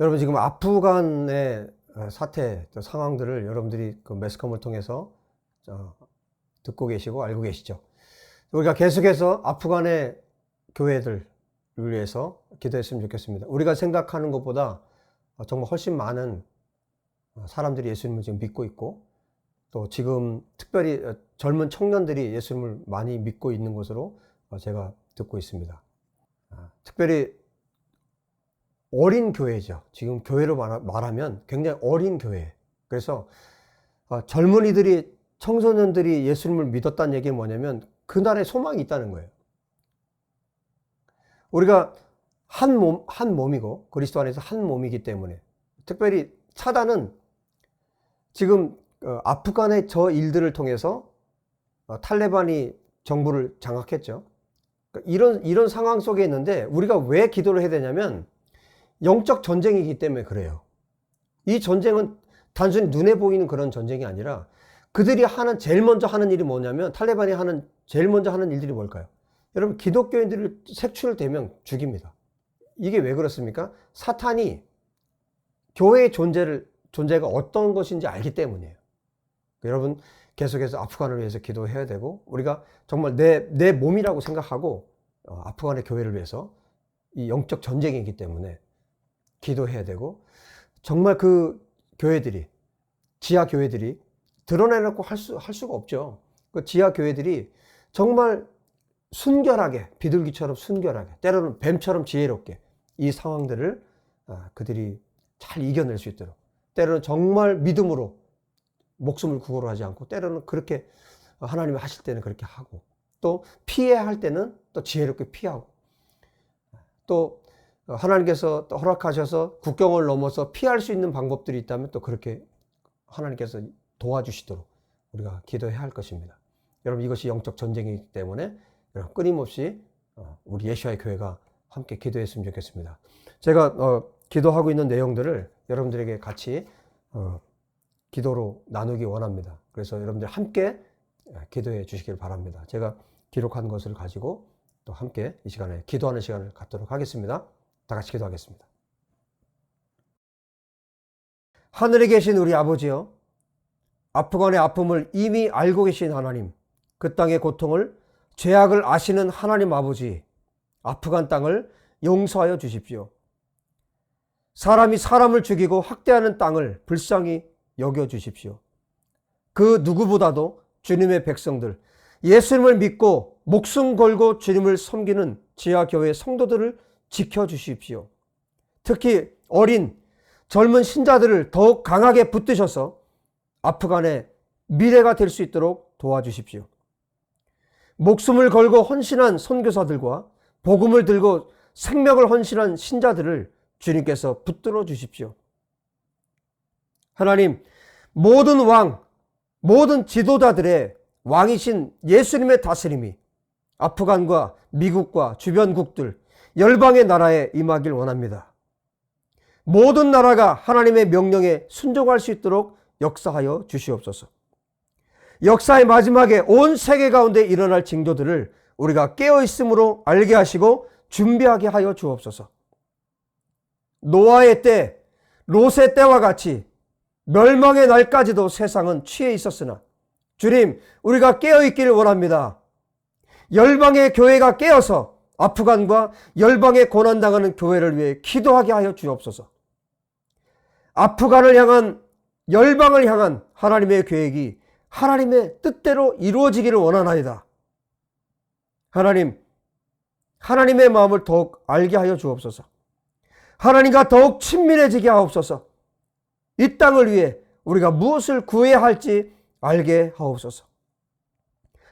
여러분 지금 아프간의 어, 사태 또 상황들을 여러분들이 그 매스컴을 통해서 어, 듣고 계시고 알고 계시죠. 우리가 계속해서 아프간의 교회들을 위해서 기도했으면 좋겠습니다. 우리가 생각하는 것보다 어, 정말 훨씬 많은 어, 사람들이 예수님을 지금 믿고 있고 또 지금 특별히 어, 젊은 청년들이 예수님을 많이 믿고 있는 것으로 어, 제가 듣고 있습니다. 아, 특별히 어린 교회죠. 지금 교회로 말하- 말하면 굉장히 어린 교회. 그래서 어, 젊은이들이 청소년들이 예수님을 믿었다는 얘기는 뭐냐면 그날에 소망이 있다는 거예요. 우리가 한 몸, 한 몸이고 그리스도 안에서 한 몸이기 때문에 특별히 차단은 지금 어, 아프간의 저 일들을 통해서 어, 탈레반이 정부를 장악했죠. 그러니까 이런 이런 상황 속에 있는데 우리가 왜 기도를 해야 되냐면 영적 전쟁이기 때문에 그래요. 이 전쟁은 단순히 눈에 보이는 그런 전쟁이 아니라 그들이 하는 제일 먼저 하는 일이 뭐냐면 탈레반이 하는 제일 먼저 하는 일들이 뭘까요? 여러분 기독교인들을 색출되면 죽입니다. 이게 왜 그렇습니까? 사탄이 교회의 존재를 존재가 어떤 것인지 알기 때문이에요. 여러분 계속해서 아프간을 위해서 기도해야 되고 우리가 정말 내 내 몸이라고 생각하고 어, 아프간의 교회를 위해서 이 영적 전쟁이기 때문에 기도해야 되고 정말 그 교회들이 지하 교회들이 드러내놓고 할 수 할 수가 없죠. 그 지하 교회들이 정말 순결하게 비둘기처럼 순결하게 때로는 뱀처럼 지혜롭게 이 상황들을 아, 그들이 잘 이겨낼 수 있도록 때로는 정말 믿음으로 목숨을 구걸로 하지 않고 때로는 그렇게 하나님이 하실 때는 그렇게 하고 또 피해야 할 때는 또 지혜롭게 피하고 또 하나님께서 또 허락하셔서 국경을 넘어서 피할 수 있는 방법들이 있다면 또 그렇게 하나님께서 도와주시도록 우리가 기도해야 할 것입니다. 여러분 이것이 영적 전쟁이기 때문에 여러분 끊임없이 어, 우리 예수와의 교회가 함께 기도했으면 좋겠습니다. 제가 어, 기도하고 있는 내용들을 여러분들에게 같이 어, 기도로 나누기 원합니다. 그래서 여러분들 함께 기도해 주시길 바랍니다. 제가 기록한 것을 가지고 또 함께 이 시간에 기도하는 시간을 갖도록 하겠습니다. 다 같이 기도하겠습니다. 하늘에 계신 우리 아버지여, 아프간의 아픔을 이미 알고 계신 하나님, 그 땅의 고통을, 죄악을 아시는 하나님 아버지, 아프간 땅을 용서하여 주십시오. 사람이 사람을 죽이고 학대하는 땅을 불쌍히 여겨 주십시오. 그 누구보다도 주님의 백성들, 예수님을 믿고 목숨 걸고 주님을 섬기는 지하교회 성도들을 지켜 주십시오. 특히 어린 젊은 신자들을 더욱 강하게 붙드셔서 아프간의 미래가 될 수 있도록 도와주십시오. 목숨을 걸고 헌신한 선교사들과 복음을 들고 생명을 헌신한 신자들을 주님께서 붙들어 주십시오. 하나님, 모든 왕, 모든 지도자들의 왕이신 예수님의 다스림이 아프간과 미국과 주변국들, 열방의 나라에 임하길 원합니다. 모든 나라가 하나님의 명령에 순종할 수 있도록 역사하여 주시옵소서. 역사의 마지막에 온 세계 가운데 일어날 징조들을 우리가 깨어 있음으로 알게 하시고 준비하게 하여 주옵소서. 노아의 때, 롯의 때와 같이 멸망의 날까지도 세상은 취해 있었으나 주님, 우리가 깨어 있기를 원합니다. 열방의 교회가 깨어서 아프간과 열방에 고난당하는 교회를 위해 기도하게 하여 주옵소서. 아프간을 향한 열방을 향한 하나님의 계획이 하나님의 뜻대로 이루어지기를 원하나이다. 하나님, 하나님의 마음을 더욱 알게 하여 주옵소서. 하나님과 더욱 친밀해지게 하옵소서. 이 땅을 위해 우리가 무엇을 구해야 할지 알게 하옵소서.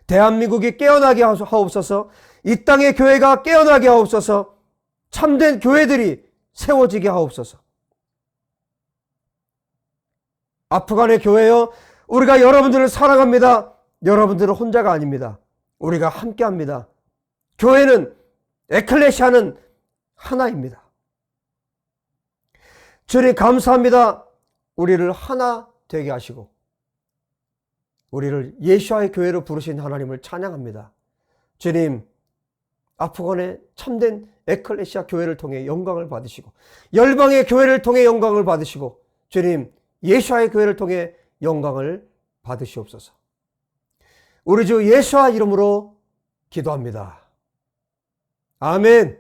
대한민국이 깨어나게 하옵소서. 이 땅의 교회가 깨어나게 하옵소서. 참된 교회들이 세워지게 하옵소서. 아프간의 교회여, 우리가 여러분들을 사랑합니다. 여러분들은 혼자가 아닙니다. 우리가 함께 합니다. 교회는, 에클레시아는 하나입니다. 주님 감사합니다. 우리를 하나 되게 하시고, 우리를 예수와의 교회로 부르신 하나님을 찬양합니다. 주님, 아프간의 참된 에클레시아 교회를 통해 영광을 받으시고 열방의 교회를 통해 영광을 받으시고 주님 예수와의 교회를 통해 영광을 받으시옵소서. 우리 주 예수와 이름으로 기도합니다. 아멘.